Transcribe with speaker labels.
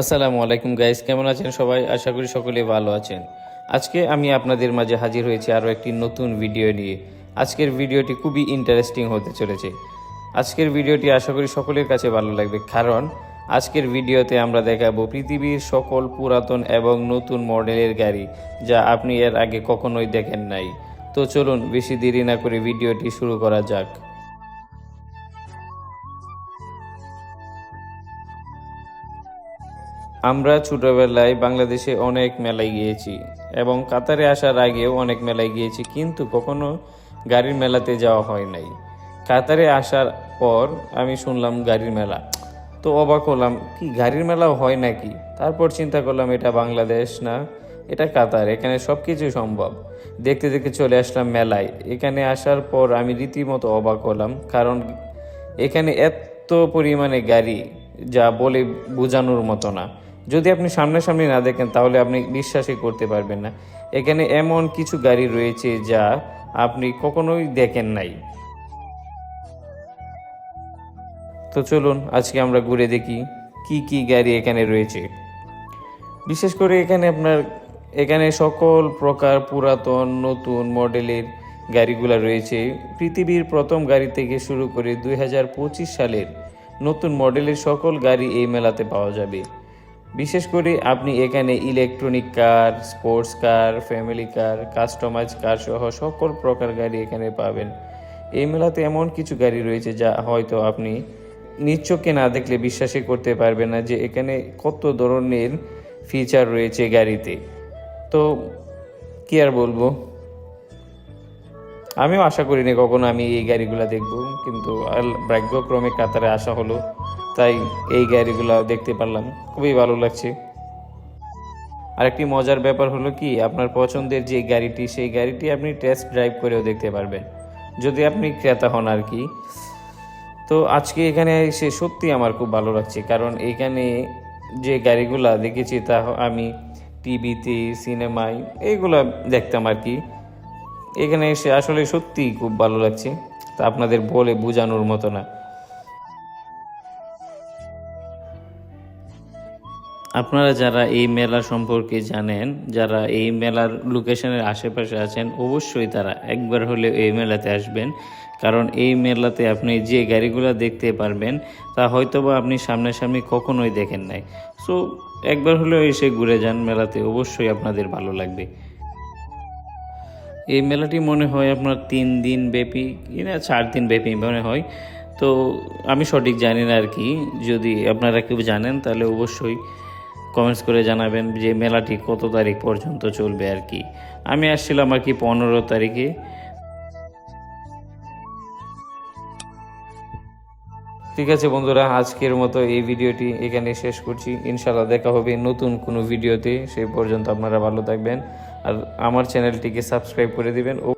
Speaker 1: আসসালামু আলাইকুম গাইস, কেমন আছেন সবাই? আশা করি সকলে ভালো আছেন। আজকে আমি আপনাদের মাঝে হাজির হয়েছি আরও একটি নতুন ভিডিও নিয়ে। আজকের ভিডিওটি খুবই ইন্টারেস্টিং হতে চলেছে। আজকের ভিডিওটি আশা করি সকলের কাছে ভালো লাগবে, কারণ আজকের ভিডিওতে আমরা দেখাবো পৃথিবীর সকল পুরাতন এবং নতুন মডেলের গাড়ি, যা আপনি এর আগে কখনোই দেখেন নাই। তো চলুন, বেশি দেরি না করে ভিডিওটি শুরু করা যাক। আমরা ছোটবেলায় বাংলাদেশে অনেক মেলায় গিয়েছি এবং কাতারে আসার আগেও অনেক মেলায় গিয়েছি, কিন্তু কখনো গাড়ির মেলাতে যাওয়া হয় নাই। কাতারে আসার পর আমি শুনলাম গাড়ির মেলা। তো অবাক হলাম, কি গাড়ির মেলাও হয় নাকি? তারপর চিন্তা করলাম, এটা বাংলাদেশ না, এটা কাতার, এখানে সব কিছু সম্ভব। দেখতে দেখতে চলে আসলাম মেলায়। এখানে আসার পর আমি রীতিমতো অবাক হলাম, কারণ এখানে এত পরিমাণে গাড়ি, যা বলে বোঝানোর মতো না। যদি আপনি সামনাসামনি না দেখেন, তাহলে আপনি বিশ্বাসই করতে পারবেন না। এখানে এমন কিছু গাড়ি রয়েছে যা আপনি কখনোই দেখেন নাই। তো চলুন, আজকে আমরা ঘুরে দেখি কি কি গাড়ি এখানে রয়েছে। বিশেষ করে এখানে আপনার, এখানে সকল প্রকার পুরাতন, নতুন মডেলের গাড়িগুলো রয়েছে। পৃথিবীর প্রথম গাড়ি থেকে শুরু করে দুই হাজার পঁচিশ সালের নতুন মডেলের সকল গাড়ি এই মেলাতে পাওয়া যাবে। বিশেষ করে আপনি এখানে electronic car sports car family car customize car সহ সকল প্রকার গাড়ি এখানে পাবেন। এই মেলাতে এমন কিছু গাড়ি রয়েছে যা হয়তো আপনি চোখে না দেখলে বিশ্বাসই করতে পারবেন না যে এখানে কত ধরনের ফিচার রয়েছে গাড়িতে। তো, কি আর বলব? আমিও আশা করিনি কখনো আমি এই গাড়িগুলো দেখব, কিন্তু ভাগ্যক্রমে কাতারে আসা হলো। তাই এই গাড়িগুলো দেখতে পারলাম। খুবই ভালো লাগছে। আরেকটি মজার ব্যাপার হলো কি, আপনার পছন্দের যে গাড়িটি সেই গাড়িটি আপনি টেস্ট ড্রাইভ করেও দেখতে পারবেন। যদি আপনি ক্রেতা হন আর কি। তো আজকে এখানে এসে সত্যি আমার খুব ভালো লাগছে, কারণ এখানে যে গাড়িগুলা দেখেছি তা আমি টিভিতে, সিনেমায় এইগুলা দেখতাম আর কি। এখানে এসে আসলে সত্যি খুব ভালো লাগছে। তা আপনাদের বলে বোঝানোর মতো না। আপনারা যারা এই মেলা সম্পর্কে জানেন, যারা এই মেলার লোকেশনের আশেপাশে আছেন, অবশ্যই তারা একবার হলে এই মেলাতে আসবেন। কারণ এই মেলাতে আপনি যে গাড়িগুলো দেখতে পারবেন, তা হয়তোবা আপনি সামনাসামনি কখনোই দেখেন নাই। সো একবার হলেও এসে ঘুরে যান মেলাতে, অবশ্যই আপনাদের ভালো লাগবে। এই মেলাটি মনে হয় আপনার তিন দিন ব্যাপী কি না চার দিন ব্যাপী মনে হয়। তো, আমি সঠিক জানি না আর কি। যদি আপনারা কেউ জানেন, তাহলে অবশ্যই কমেন্টস করে জানাবেন যে মেলাটি কত তারিখ পর্যন্ত চলবে আর কি। আমি আসছিলাম আর কি পনেরো তারিখে। ঠিক আছে বন্ধুরা, আজকের মতো এই ভিডিওটি এখানে শেষ করছি। ইনশাল্লাহ দেখা হবে নতুন কোনো ভিডিওতে। সেই পর্যন্ত আপনারা ভালো থাকবেন আর আমার চ্যানেলটিকে সাবস্ক্রাইব করে দিবেন। ও